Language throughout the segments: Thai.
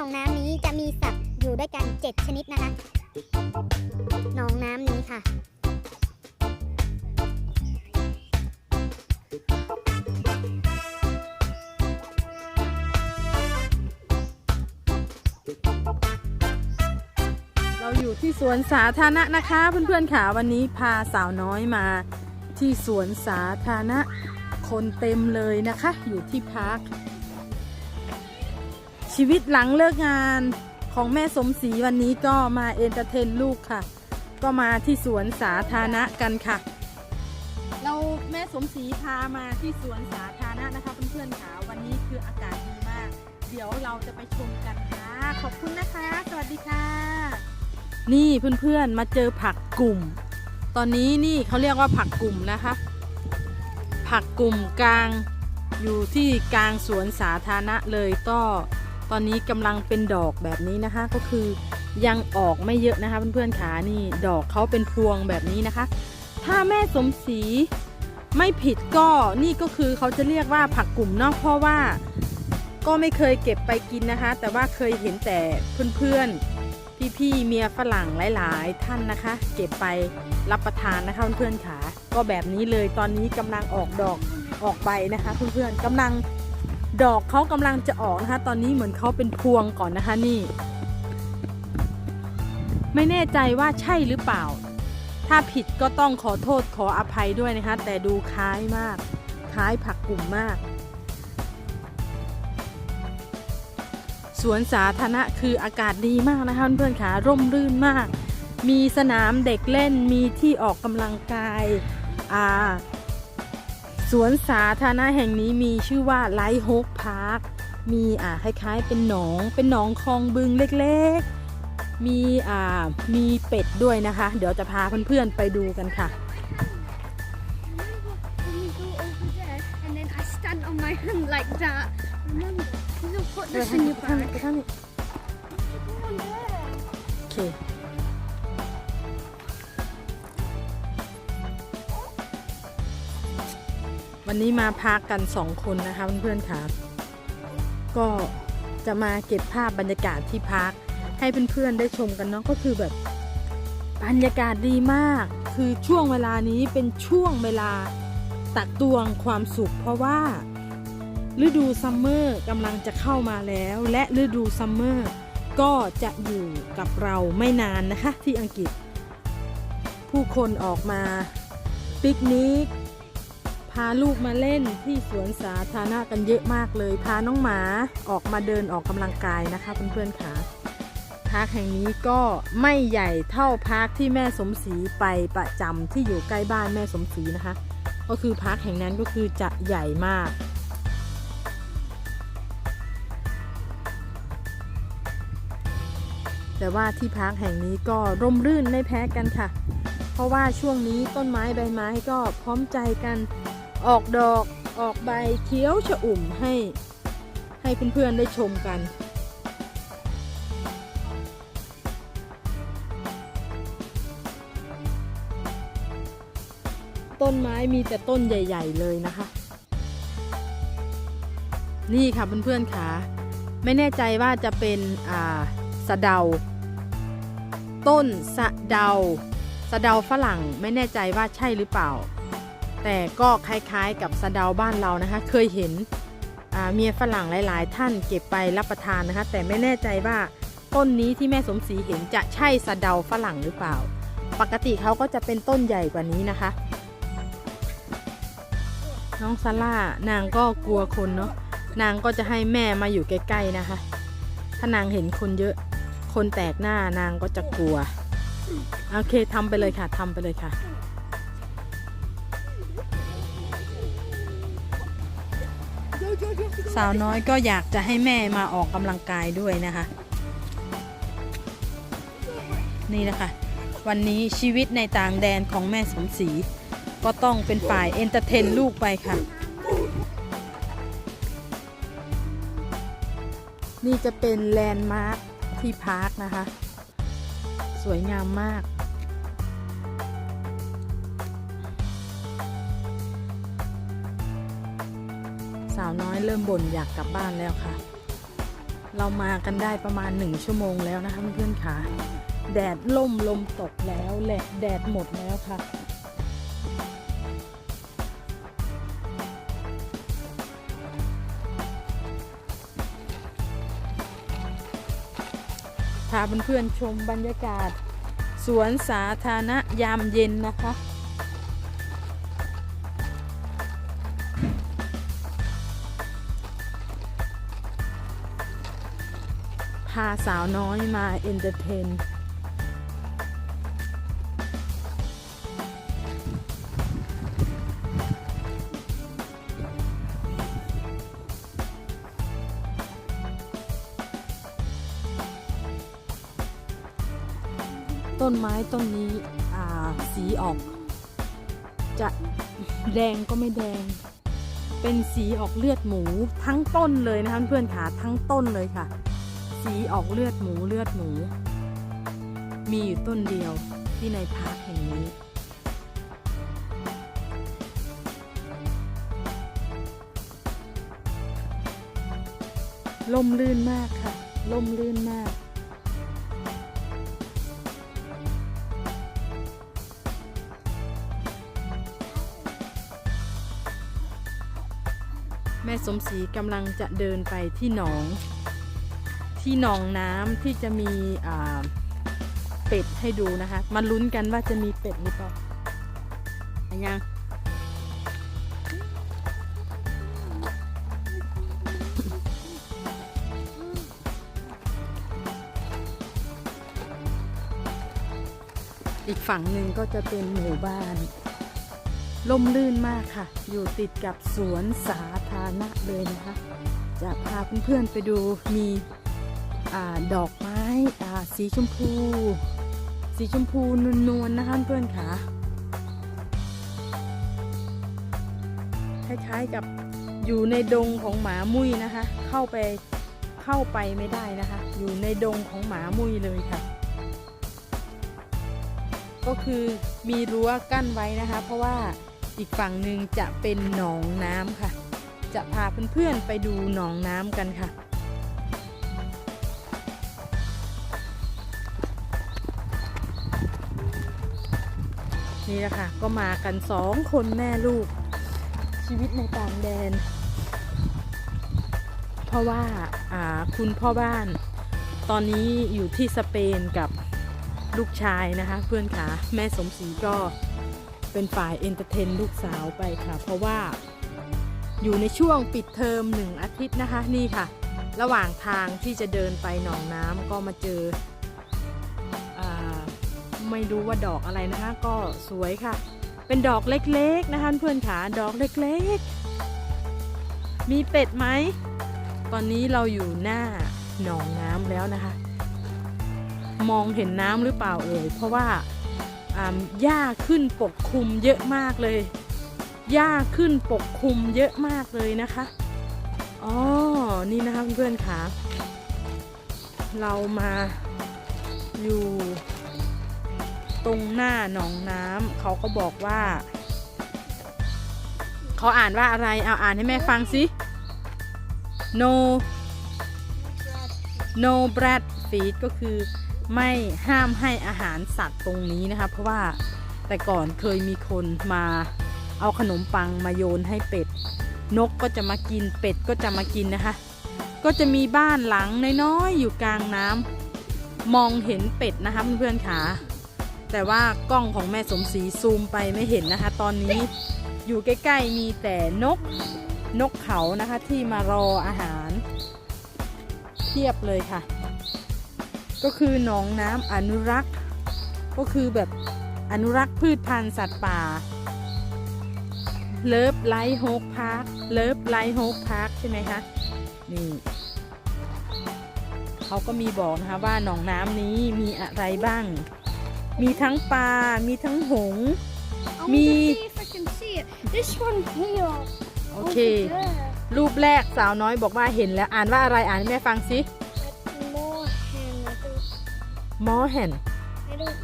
หนองน้ำนี้จะมีสัตว์อยู่ด้วยกัน 7 ชนิดนะคะ หนองน้ำนี้ค่ะ เราอยู่ที่สวนสาธารณะนะคะเพื่อนๆค่ะวันนี้พาสาวน้อยมาที่สวนสาธารณะคนเต็มเลยนะคะ อยู่ที่พัก ชีวิตหลังเลิกงานของแม่สมศรีวันนี้ก็มาเอนเตอร์เทนลูกค่ะ ก็มาที่สวนสาธารณะกันค่ะ เราแม่สมศรีพามาที่สวนสาธารณะนะคะเพื่อนๆค่ะวันนี้คืออากาศดีมาก เดี๋ยวเราจะไปชมกันค่ะ ขอบคุณนะคะ สวัสดีค่ะ นี่เพื่อนๆมาเจอผักกลุ่ม ตอนนี้นี่เขาเรียกว่าผักกลุ่มนะคะ ผักกลุ่มกลางอยู่ที่กลางสวนสาธารณะเลยก็ ตอนนี้กำลังเป็นดอกแบบนี้นะคะ ก็คือยังออกไม่เยอะนะคะเพื่อนๆขานี่ดอกเขาเป็นพวงแบบนี้นะคะ ถ้าแม่สมศรีไม่ผิดก็นี่ก็คือเขาจะเรียกว่าผักกลุ่มเนอกเพราะว่าก็ไม่เคยเก็บไปกินนะคะ แต่ว่าเคยเห็นแต่เพื่อนๆ พี่ๆ เมียฝรั่งหลายๆ ท่านนะคะ เก็บไปรับประทานนะคะเพื่อนๆขาก็แบบนี้เลยตอนนี้กำลังออกดอกออกใบนะคะ เพื่อนๆกำลัง ดอกเขากำลังจะออกนะคะ ตอนนี้เหมือนเขาเป็นพวงก่อนนะคะนี่ ไม่แน่ใจว่าใช่หรือเปล่า ถ้าผิดก็ต้องขอโทษขออภัยด้วยนะคะ แต่ดูคล้ายมาก คล้ายผักกลุ่มมาก สวนสาธารณะคืออากาศดีมากนะคะเพื่อนๆค่ะร่มรื่นมาก มีสนามเด็กเล่นมีที่ออกกำลังกาย อ่า สวนสาธารณะแห่งนี้มีชื่อว่าไลท์โฮกพาร์ค มีอ่าคล้ายๆ เป็นหนอง เป็นหนองคลองบึงเล็กๆ มีอ่ามีเป็ดด้วยนะคะ เดี๋ยวจะพาเพื่อนๆไปดูกันค่ะ When we go over there and then I stand on my hand like that, remember, you don't put this in your ไปทาง bag. นี้ วันนี้มาพักกันสองคนนะคะเพื่อนๆค่ะ ก็จะมาเก็บภาพบรรยากาศที่พักให้เพื่อนๆได้ชมกันเนาะก็คือแบบบรรยากาศดีมาก คือช่วงเวลานี้เป็นช่วงเวลาตักตวงความสุข เพราะว่าฤดูซัมเมอร์กำลังจะเข้ามาแล้ว และฤดูซัมเมอร์ก็จะอยู่กับเราไม่นานนะคะที่อังกฤษ ผู้คนออกมาปิกนิก พาลูกมาเล่นที่สวนสาธารณะกันเยอะมากเลย พาน้องหมาออกมาเดินออกกำลังกายนะคะเพื่อนๆค่ะพาร์คแห่งนี้ก็ไม่ใหญ่เท่าพาร์คที่แม่สมศรีไปประจำที่อยู่ใกล้บ้านแม่สมศรีนะคะ ก็คือพาร์คแห่งนั้นก็คือจะใหญ่มากแต่ว่าที่พักแห่งนี้ก็ร่มรื่นไม่แพ้กันค่ะ เพราะว่าช่วงนี้ต้นไม้ใบไม้ก็พร้อมใจกัน ออกดอกออกใบเขียวชอุ่มให้ให้เพื่อนๆได้ชมกัน ต้นไม้มีแต่ต้นใหญ่ ๆ เลยนะคะ นี่ค่ะเพื่อนๆค่ะไม่แน่ใจว่าจะเป็นอ่าสะเดา ต้นสะเดา สะเดาฝรั่งไม่แน่ใจว่าใช่หรือเปล่า แต่ก็คล้ายๆกับสะเดาบ้านเรานะคะ เคยเห็นเมียฝรั่งหลาย ๆ ท่านเก็บไปรับประทานนะคะ แต่ไม่แน่ใจว่าต้นนี้ที่แม่สมศรีเห็นจะใช่สะเดาฝรั่งหรือเปล่า ปกติเขาก็จะเป็นต้นใหญ่กว่านี้นะคะ น้องซาร่านางก็กลัวคนเนาะนางก็จะให้แม่มาอยู่ใกล้ ๆ นะคะ ถ้านางเห็นคนเยอะ คนแตกหน้านางก็จะกลัว โอเคทำไปเลยค่ะทำไปเลยค่ะ สาวน้อยก็อยากจะให้แม่มาออกกำลังกายด้วยนะคะ นี่นะคะ วันนี้ชีวิตในต่างแดนของแม่สมศรีก็ต้องเป็นฝ่ายเอนเตอร์เทนลูกไปค่ะ นี่จะเป็นแลนด์มาร์คที่พาร์คนะคะ สวยงามมากาวน้อยเริ่มบ่นอยากกลับบ้านแล้วค่ะ เรามากันได้ประมาณหนึ่งชั่วโมงแล้วนะคะเพื่อนๆค่ะ แดดล่มลมตกแล้วแหละแดดหมดแล้วค่ะพาเพื่อนๆชมบรรยากาศ สวนสาธารณะยามเย็นนะคะ พาสาวน้อยมาเอนเตอร์เทน ต้นไม้ต้นนี้สีออก จะแดงก็ไม่แดง เป็นสีออกเลือดหมูทั้งต้นเลยนะคะเพื่อนๆค่ะทั้งต้นเลยค่ะ สีออกเลือดหมูเลือดหมู มีอยู่ต้นเดียวที่ในพาร์คแห่งนี้ ล่มลื่นมากค่ะ ล่มลื่นมาก แม่สมศรีกำลังจะเดินไปที่หนอง ที่หนองน้ำที่จะมีเป็ดให้ดูนะคะมาลุ้นกันว่าจะมีเป็ดหรือเปล่าอยังอีกฝั่งหนึ่งก็จะเป็นหมู่บ้านล่มลื่นมากค่ะ อยู่ติดกับสวนสาธารณะเลยนะคะ จะพาเพื่อนๆไปดูมี อดอกไม้สีชมพู สีชมพูนวลๆนะคะเพื่อนค่ะคล้ายๆกับอยู่ในดงของหมามุ้ยนะคะ เข้าไปเข้าไปไม่ได้นะคะ อยู่ในดงของหมามุ้ยเลยค่ะ ก็คือมีรั้วกั้นไว้นะคะ เพราะว่าอีกฝั่งหนึ่งจะเป็นหนองน้ำค่ะ จะพาเพื่อนๆไปดูหนองน้ำกันค่ะ นี่แหละค่ะก็มากันสองคนแม่ลูก ชีวิตในต่างแดน เพราะว่าาคุณพ่อบ้าน ตอนนี้อยู่ที่สเปนกับลูกชายนะคะ เพื่อนขาแม่สมศรีก็เป็นฝ่ายเอนเตอร์เทนลูกสาวไปค่ะ เพราะว่าอยู่ในช่วงปิดเทอมหนึ่งอาทิตย์นะคะนี่ค่ะ ระหว่างทางที่จะเดินไปหนองน้ำก็มาเจอ ไม่รู้ว่าดอกอะไรนะคะ ก็สวยค่ะ เป็นดอกเล็กๆนะคะเพื่อนขาดอกเล็กๆ มีเป็ดไหม ตอนนี้เราอยู่หน้าหนองน้ำแล้วนะคะ มองเห็นน้ำหรือเปล่าเอ่ยเพราะว่าอ่าหญ้าขึ้นปกคลุมเยอะมากเลยหญ้าขึ้นปกคลุมเยอะมากเลยนะคะ อ๋อ นี่นะคะเพื่อนๆค่ะ เรามาอยู่ ตรงหน้าหนองน้ำเขาก็บอกว่า เขาอ่านว่าอะไรเอาอ่านให้แม่ฟังสิ no no bread feed ก็คือไม่ห้ามให้อาหารสัตว์ตรงนี้นะคะ เพราะว่าแต่ก่อนเคยมีคนมาเอาขนมปังมาโยนให้เป็ด นกก็จะมากินเป็ดก็จะมากินนะคะ ก็จะมีบ้านหลังน้อยๆอยู่กลางน้ำมองเห็นเป็ดนะคะเพื่อนๆค่ะ แต่ว่ากล้องของแม่สมศรีซูมไปไม่เห็นนะคะ ตอนนี้อยู่ใกล้ๆมีแต่นกนกเขานะคะที่มารออาหารเทียบเลยค่ะ ก็คือหนองน้ำอนุรักษ์ ก็คือแบบอนุรักษ์พืชพันธุ์สัตว์ป่า เลิฟไลท์โฮกพาร์คเลิฟไลท์โฮกพาร์คใช่ไหมคะนี่เขาก็มีบอกนะคะว่าหนองน้ำนี้มีอะไรบ้าง มีทั้งปลา มีทั้งหงส์ I want Me- to see if I can see it. This one here. โอเค Over there. รูปแรกสาวน้อยบอกว่าเห็นแล้วอ่านว่าอะไรอ่านให้แม่ฟังสิ Like more hen. I don't, มอแฮน I don't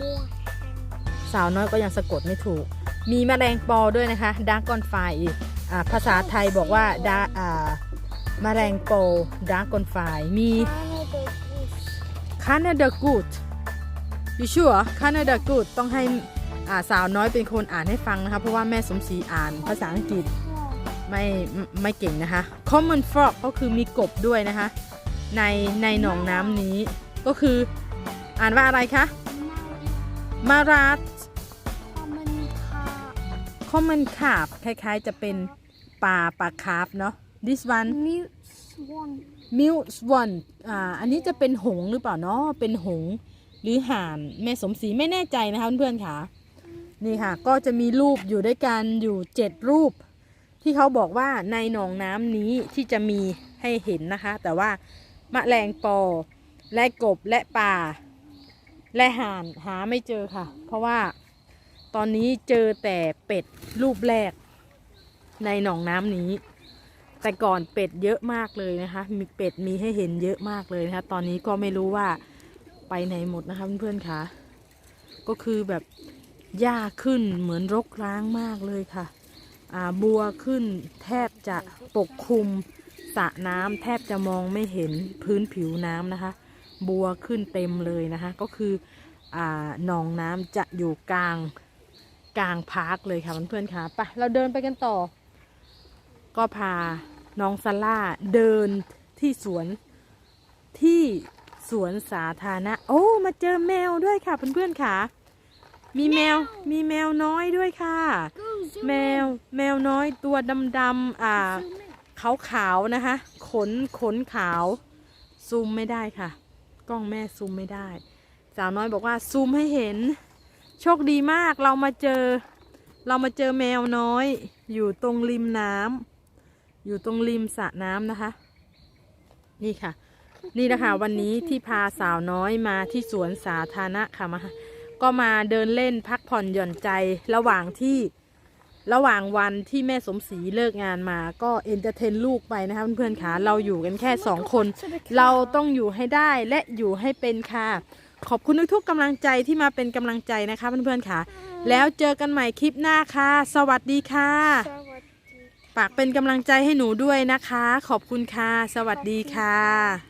know. More hen. สาวน้อยก็ยังสะกดไม่ถูก มีแมลงปอด้วยนะคะดากอนไฟอีกอ่าภาษาไทยบอกว่าดาอ่าแมลงโปดากอนไฟมี Canada goose. Canada Good you sure Canada Good ต้องให้อ่าสาวน้อยเป็นคนอ่านให้ฟังนะคะเพราะว่าแม่สมศรีอ่านภาษาอังกฤษไม่ไม่ไม่เก่งนะคะ Common Frog ก็คือมีกบด้วยนะคะ ในในหนองน้ำนี้ ก็คืออ่านว่าอะไรคะ มาราด Common carp. Common Carp คล้ายๆจะเป็นปลาปลาคาร์ฟเนาะ this one Mute swan. Milk Swan อ่าอันนี้จะเป็นหงส์หรือเปล่าเนาะเป็นหงส์ หรือห่านแม่สมศรีไม่แน่ใจนะคะเพื่อนๆค่ะนี่ค่ะ ก็จะมีรูปอยู่ด้วยกันอยู่เจ็ดรูป ที่เขาบอกว่าในหนองน้ำนี้ที่จะมีให้เห็นนะคะ แต่ว่าแมะแรงปอ และกบและปลาและห่านหาไม่เจอค่ะ เพราะว่าตอนนี้เจอแต่เป็ดรูปแรก ในหนองน้ำนี้ แต่ก่อนเป็ดเยอะมากเลยนะคะ มีเป็ดมีให้เห็นเยอะมากเลยนะคะ ตอนนี้ก็ไม่รู้ว่า ไปไหนหมดนะคะเพื่อนๆคะก็คือแบบหญ้าขึ้นเหมือนรกร้างมากเลยค่ะอ่าบัวขึ้นแทบจะปกคลุมสระน้ำแทบจะมองไม่เห็นพื้นผิวน้ำนะคะ บัวขึ้นเต็มเลยนะคะ ก็คืออ่าหนองน้ำจะอยู่กลางกลางพาร์คเลยค่ะเพื่อนๆคะไปเราเดินไปกันต่อ ก็พาน้องซาร่าเดินที่สวนที่ สวนสาธารณะ โอ้ มาเจอแมวด้วยค่ะเพื่อนๆค่ะ มีแมว มีแมวน้อยด้วยค่ะ แมว แมวน้อยตัวดำๆอ่าขาวขาวๆนะคะ ขน ขนขาว ซูมไม่ได้ค่ะ กล้องแม่ซูมไม่ได้ สาวน้อยบอกว่าซูมให้เห็น โชคดีมาก เรามาเจอ เรามาเจอแมวน้อย อยู่ตรงริมน้ำ อยู่ตรงริมสระน้ำนะคะ นี่ค่ะ นี่นะคะวันนี้ที่พาสาวน้อยมาที่สวนสาธารณะค่ะมาก็มาเดินเล่นพักผ่อนหย่อนใจระหว่างที่ระหว่างวันที่แม่สมศรีเลิกงานมาก็เอนเตอร์เทนลูกไปนะคะเพื่อนๆค่ะเราอยู่กันแค่สองคน เราต้องอยู่ให้ได้และอยู่ให้เป็นค่ะ ขอบคุณทุกๆกำลังใจที่มาเป็นกำลังใจนะคะเพื่อนๆค่ะ แล้วเจอกันใหม่คลิปหน้าค่ะ สวัสดีค่ะ Sawadee. ฝากเป็นกำลังใจให้หนูด้วยนะคะ ขอบคุณค่ะ สวัสดีค่ะ